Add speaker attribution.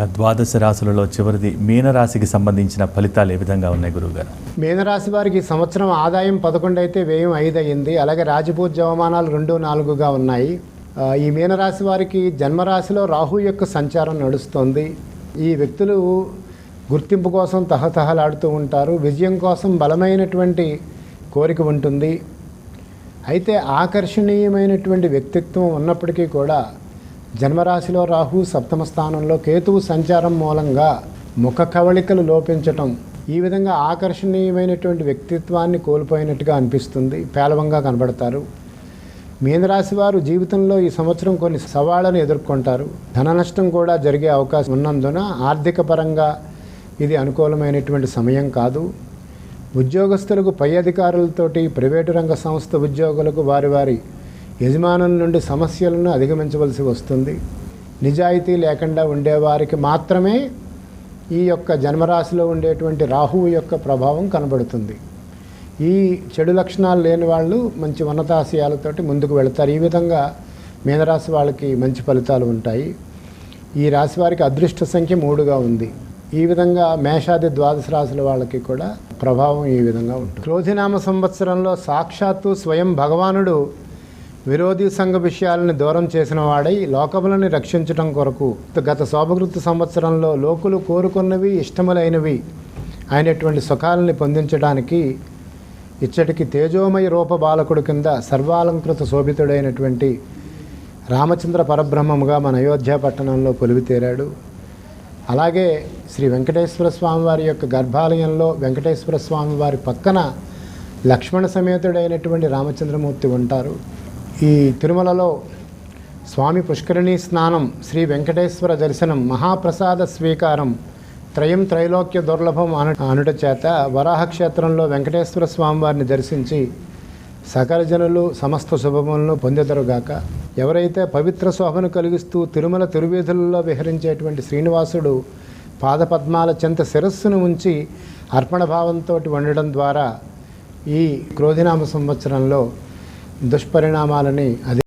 Speaker 1: ఇక ద్వాదశ రాశులలో చివరిది మీనరాశికి సంబంధించిన ఫలితాలు ఏ విధంగా ఉన్నాయి గురువుగారు?
Speaker 2: మీనరాశి వారికి సంవత్సరం ఆదాయం పదకొండు అయితే వ్యయం ఐదు అయింది అలాగే రాజపూజ్య జవమానాలు రెండు నాలుగుగా ఉన్నాయి. ఈ మీనరాశి వారికి జన్మరాశిలో రాహు యొక్క సంచారం నడుస్తుంది. ఈ వ్యక్తులు గుర్తింపు కోసం తహతహలాడుతూ ఉంటారు. విజయం కోసం బలమైనటువంటి కోరిక ఉంటుంది. అయితే ఆకర్షణీయమైనటువంటి వ్యక్తిత్వం ఉన్నప్పటికీ కూడా జన్మరాశిలో రాహు సప్తమ స్థానంలో కేతువు సంచారం మూలంగా ముఖ కవళికలు లోపించటం ఈ విధంగా ఆకర్షణీయమైనటువంటి వ్యక్తిత్వాన్ని కోల్పోయినట్టుగా అనిపిస్తుంది. పేలవంగా కనబడతారు. మీనరాశి వారు జీవితంలో ఈ సంవత్సరం కొన్ని సవాళ్ళను ఎదుర్కొంటారు. ధన నష్టం కూడా జరిగే అవకాశం ఉన్నందున ఆర్థిక పరంగా ఇది అనుకూలమైనటువంటి సమయం కాదు. ఉద్యోగస్తులకు పై అధికారులతోటి ప్రైవేటు రంగ సంస్థ ఉద్యోగులకు వారి వారి యజమానుల నుండి సమస్యలను అధిగమించవలసి వస్తుంది. నిజాయితీ లేకుండా ఉండేవారికి మాత్రమే ఈ యొక్క జన్మరాశిలో ఉండేటువంటి రాహువు యొక్క ప్రభావం కనబడుతుంది. ఈ చెడు లక్షణాలు లేని వాళ్ళు మంచి ఉన్నతాశయాలతోటి ముందుకు వెళతారు. ఈ విధంగా మీనరాశి వాళ్ళకి మంచి ఫలితాలు ఉంటాయి. ఈ రాశి వారికి అదృష్ట సంఖ్య మూడుగా ఉంది. ఈ విధంగా మేషాది ద్వాదశ రాశుల వాళ్ళకి కూడా ప్రభావం ఈ విధంగా ఉంటుంది. క్రోధినామ సంవత్సరంలో సాక్షాత్తు స్వయం భగవానుడు విరోధి సంఘ విషయాలను దూరం చేసిన వాడై లోకములను రక్షించటం కొరకు గత శోభకృత సంవత్సరంలో లోకులు కోరుకున్నవి ఇష్టములైనవి అయినటువంటి సుఖాలని పొందించడానికి ఇచ్చటికి తేజోమయ రూప బాలకుడు కింద సర్వాలంకృత శోభితుడైనటువంటి రామచంద్ర పరబ్రహ్మముగా మన అయోధ్య పట్టణంలో కొలువితీరాడు. అలాగే శ్రీ వెంకటేశ్వర స్వామి వారి యొక్క గర్భాలయంలో వెంకటేశ్వర స్వామి వారి పక్కన లక్ష్మణ సమేతుడైనటువంటి రామచంద్రమూర్తి ఉంటారు. ఈ తిరుమలలో స్వామి పుష్కరిణీ స్నానం శ్రీ వెంకటేశ్వర దర్శనం మహాప్రసాద స్వీకారం త్రయం త్రైలోక్య దుర్లభం అను అనుట చేత వరాహ క్షేత్రంలో వెంకటేశ్వర స్వామివారిని దర్శించి సకల జనులు సమస్త శుభములను పొందెదరుగాక. ఎవరైతే పవిత్ర శోభను కలిగిస్తూ తిరుమల తిరువీధులలో విహరించేటువంటి శ్రీనివాసుడు పాదపద్మాల చెంత శిరస్సును ఉంచి అర్పణ భావంతో వండడం ద్వారా ఈ క్రోధినామ సంవత్సరంలో దుష్పరిణామాలని అది